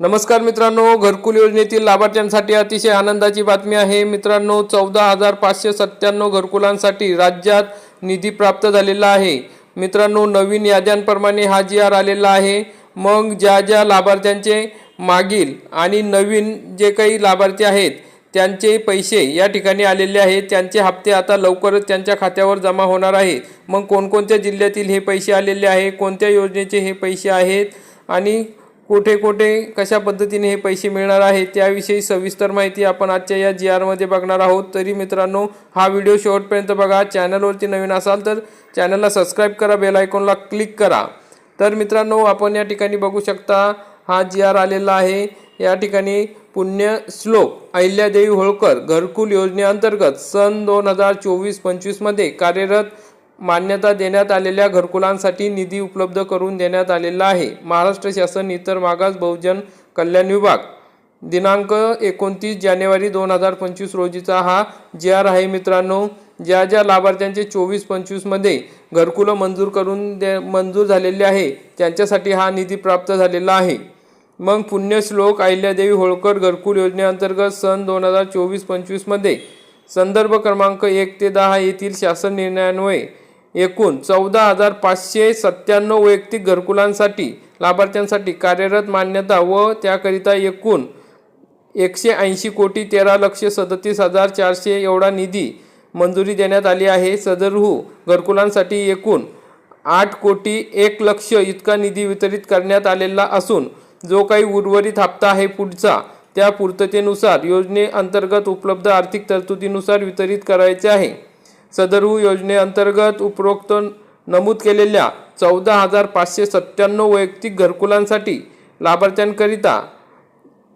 नमस्कार मित्रांनो घरकुल योजनेतील लाभार्थ्यांसाठी अतिशय आनंदाची बातमी आहे. मित्रांनो चौदा हजार पाचशे सत्त्याण्णव घरकुलांसाठी राज्यात निधी प्राप्त झालेला आहे. मित्रांनो नवीन याद्यांप्रमाणे हा जी आर आलेला आहे. मग ज्या ज्या लाभार्थ्यांचे मागील आणि नवीन जे काही लाभार्थी आहेत त्यांचे पैसे या ठिकाणी आलेले आहेत. त्यांचे हप्ते आता लवकरच त्यांच्या खात्यावर जमा होणार आहेत. मग कोणकोणत्या जिल्ह्यातील हे पैसे आलेले आहे? कोणत्या योजनेचे हे पैसे आहेत? आणि कुठे कुठे कशा पद्धतीने हे पैसे मिळणार आहे त्याविषयी सविस्तर माहिती आपण आजच्या या जी आरमध्ये बघणार आहोत. तरी मित्रांनो हा व्हिडिओ शेवटपर्यंत बघा. चॅनलवरती नवीन असाल तर चॅनलला सबस्क्राईब करा बेल आयकॉनला क्लिक करा. तर मित्रांनो आपण या ठिकाणी बघू शकता हा जी आर आलेला आहे. या ठिकाणी पुण्य श्लोक अहिल्यादेवी होळकर घरकुल योजनेअंतर्गत सन दोन हजार चोवीस पंचवीसमध्ये कार्यरत मान्यता देण्यात आलेल्या घरकुलांसाठी निधी उपलब्ध करून देण्यात आलेला आहे. महाराष्ट्र शासन इतर मागास बहुजन कल्याण विभाग. दिनांक एकोणतीस जानेवारी दोन हजार पंचवीस रोजीचा हा जी आर आहे मित्रांनो. ज्या ज्या लाभार्थ्यांचे चोवीस पंचवीसमध्ये घरकुलं मंजूर करून दे मंजूर झालेले आहे त्यांच्यासाठी हा निधी प्राप्त झालेला आहे. मग पुण्यश्लोक अहिल्यादेवी होळकर घरकुल योजनेअंतर्गत सन दोन हजार चोवीस पंचवीसमध्ये संदर्भ क्रमांक एक ते दहा येथील शासन निर्णयान्वये एकूण चौदा हजार पाचशे सत्त्याण्णव वैयक्तिक घरकुलांसाठी लाभार्थ्यांसाठी कार्यरत मान्यता व त्याकरिता एकूण एकशे ऐंशी कोटी तेरा लक्ष सदतीस हजार चारशे एवढा निधी मंजुरी देण्यात आली आहे. सदरहू हो घरकुलांसाठी एकूण आठ कोटी एक लक्ष इतका निधी वितरित करण्यात आलेला असून जो काही उर्वरित हप्ता आहे पुढचा त्या पूर्ततेनुसार योजनेअंतर्गत उपलब्ध आर्थिक तरतुदीनुसार वितरित करायचे आहे. सदरू योजनेअंतर्गत उपरोक्त नमूद केलेल्या चौदा हजार पाचशे सत्त्याण्णव वैयक्तिक घरकुलांसाठी लाभार्थ्यांकरिता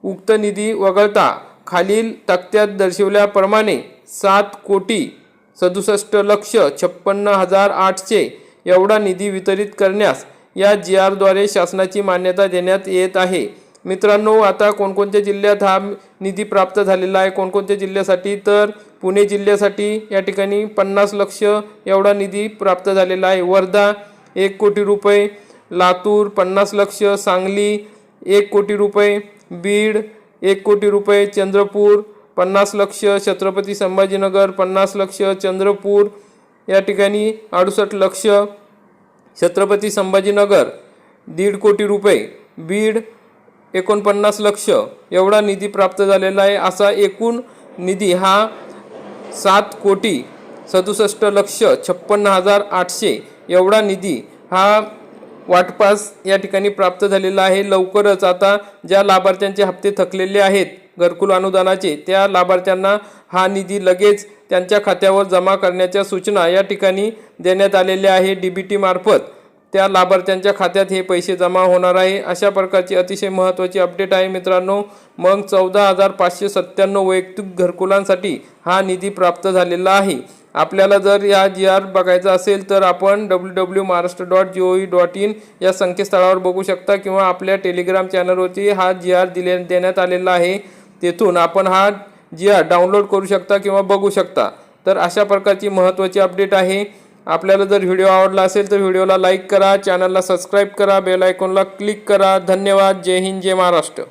उक्त निधी वगळता खालील तक्त्यात दर्शवल्याप्रमाणे सात कोटी सदुसष्ट लक्ष छप्पन्न हजार आठशे एवढा निधी वितरित करण्यास या जी आरद्वारे शासनाची मान्यता देण्यात येत आहे. मित्रांनो आता कोणकोणत्या जिल्ह्यात हा निधी प्राप्त झालेला आहे कोणकोणत्या जिल्ह्यासाठी? तर पुणे जिल्ह्यासाठी या ठिकाणी पन्नास लक्ष एवढा निधी प्राप्त झालेला आहे. वर्धा एक कोटी रुपये लातूर पन्नास लक्ष सांगली एक कोटी रुपये बीड एक कोटी रुपये चंद्रपूर पन्नास लक्ष छत्रपती संभाजीनगर पन्नास लक्ष चंद्रपूर या ठिकाणी अडुसष्ट लक्ष छत्रपती संभाजीनगर दीड कोटी रुपये बीड एकोणपन्नास लक्ष एवढा निधी प्राप्त झालेला आहे. असा एकूण निधी हा सात कोटी सदुसष्ट लक्ष छप्पन्न हजार आठशे एवढा निधी हा वाटपास या ठिकाणी प्राप्त झालेला आहे. लवकरच आता ज्या लाभार्थ्यांचे हप्ते थकलेले आहेत घरकुल अनुदानाचे त्या लाभार्थ्यांना हा निधी लगेच त्यांच्या खात्यावर जमा करण्याच्या सूचना या ठिकाणी देण्यात आलेल्या आहे. डी बी टीमार्फत त्या लाभार्थ्यांच्या खात्यात हे पैसे जमा होणार आहे. अशा प्रकारची अतिशय महत्त्वाची अपडेट आहे मित्रांनो. मग चौदा हजार पाचशे सत्त्याण्णव वैयक्तिक घरकुलांसाठी हा निधी प्राप्त झालेला आहे. आपल्याला जर या जी आर बघायचा असेल तर आपण W W Maharashtra dot G O V dot in या संकेतस्थळावर बघू शकता किंवा आपल्या टेलिग्राम चॅनलवरती हा जी आर दिले देण्यात आलेला आहे. तेथून आपण हा जी आर डाउनलोड करू शकता किंवा बघू शकता. तर अशा प्रकारची महत्त्वाची अपडेट आहे. आपल्याला जर व्हिडिओ आवडला असेल तर व्हिडिओला लाईक करा चॅनलला सबस्क्राईब करा बेल आयकॉनला क्लिक करा. धन्यवाद. जय हिंद जय महाराष्ट्र.